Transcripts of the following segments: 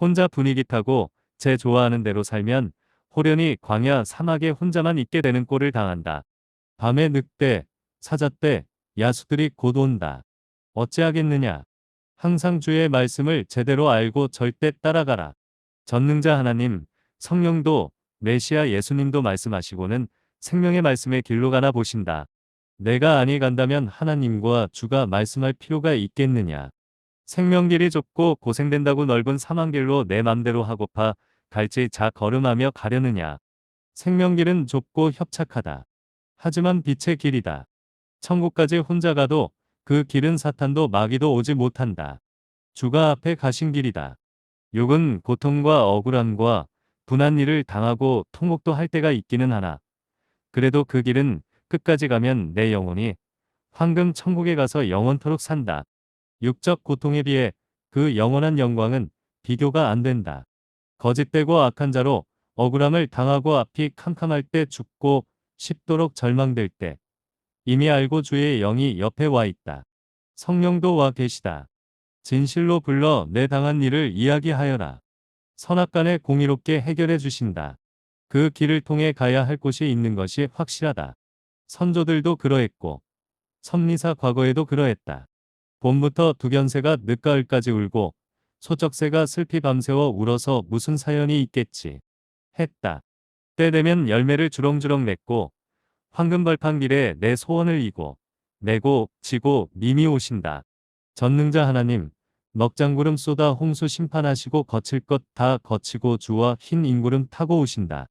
혼자 분위기 타고 제 좋아하는 대로 살면 호련히 광야 사막에 혼자만 있게 되는 꼴을 당한다. 밤에 늑대, 사자떼, 야수들이 곧 온다. 어찌하겠느냐. 항상 주의 말씀을 제대로 알고 절대 따라가라. 전능자 하나님, 성령도 메시아 예수님도 말씀하시고는 생명의 말씀의 길로 가나 보신다. 내가 아니 간다면 하나님과 주가 말씀할 필요가 있겠느냐. 생명길이 좁고 고생된다고 넓은 사망길로 내 맘대로 하고파 갈지 자 걸음하며 가려느냐. 생명길은 좁고 협착하다. 하지만 빛의 길이다. 천국까지 혼자 가도 그 길은 사탄도 마귀도 오지 못한다. 주가 앞에 가신 길이다. 욕은 고통과 억울함과 분한 일을 당하고 통곡도 할 때가 있기는 하나. 그래도 그 길은 끝까지 가면 내 영혼이 황금 천국에 가서 영원토록 산다. 육적 고통에 비해 그 영원한 영광은 비교가 안 된다. 거짓되고 악한 자로 억울함을 당하고 앞이 캄캄할 때 죽고 쉽도록 절망될 때 이미 알고 주의 영이 옆에 와 있다. 성령도 와 계시다. 진실로 불러 내 당한 일을 이야기하여라. 선악간에 공의롭게 해결해 주신다. 그 길을 통해 가야 할 곳이 있는 것이 확실하다. 선조들도 그러했고 섭리사 과거에도 그러했다. 봄부터 두견새가 늦가을까지 울고 소적새가 슬피 밤새워 울어서 무슨 사연이 있겠지. 했다. 때 되면 열매를 주렁주렁 맺고 황금벌판 길에 내 소원을 이고 내고 지고 님이 오신다. 전능자 하나님 먹장구름 쏟아 홍수 심판하시고 거칠 것 다 거치고 주와 흰 인구름 타고 오신다.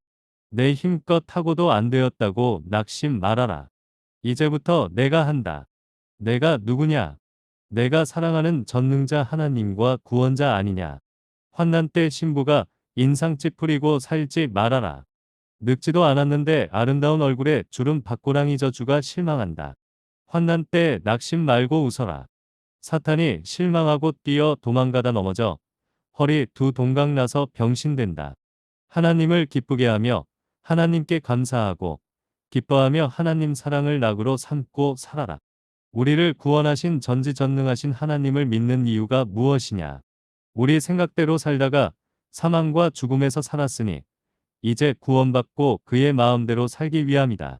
내 힘껏 타고도 안 되었다고 낙심 말아라. 이제부터 내가 한다. 내가 누구냐? 내가 사랑하는 전능자 하나님과 구원자 아니냐. 환난 때 신부가 인상 찌푸리고 살지 말아라. 늙지도 않았는데 아름다운 얼굴에 주름 박고랑이 저주가 실망한다. 환난 때 낙심 말고 웃어라. 사탄이 실망하고 뛰어 도망가다 넘어져 허리 두 동강 나서 병신된다. 하나님을 기쁘게 하며 하나님께 감사하고 기뻐하며 하나님 사랑을 낙으로 삼고 살아라. 우리를 구원하신 전지전능하신 하나님을 믿는 이유가 무엇이냐? 우리 생각대로 살다가 사망과 죽음에서 살았으니 이제 구원받고 그의 마음대로 살기 위함이다.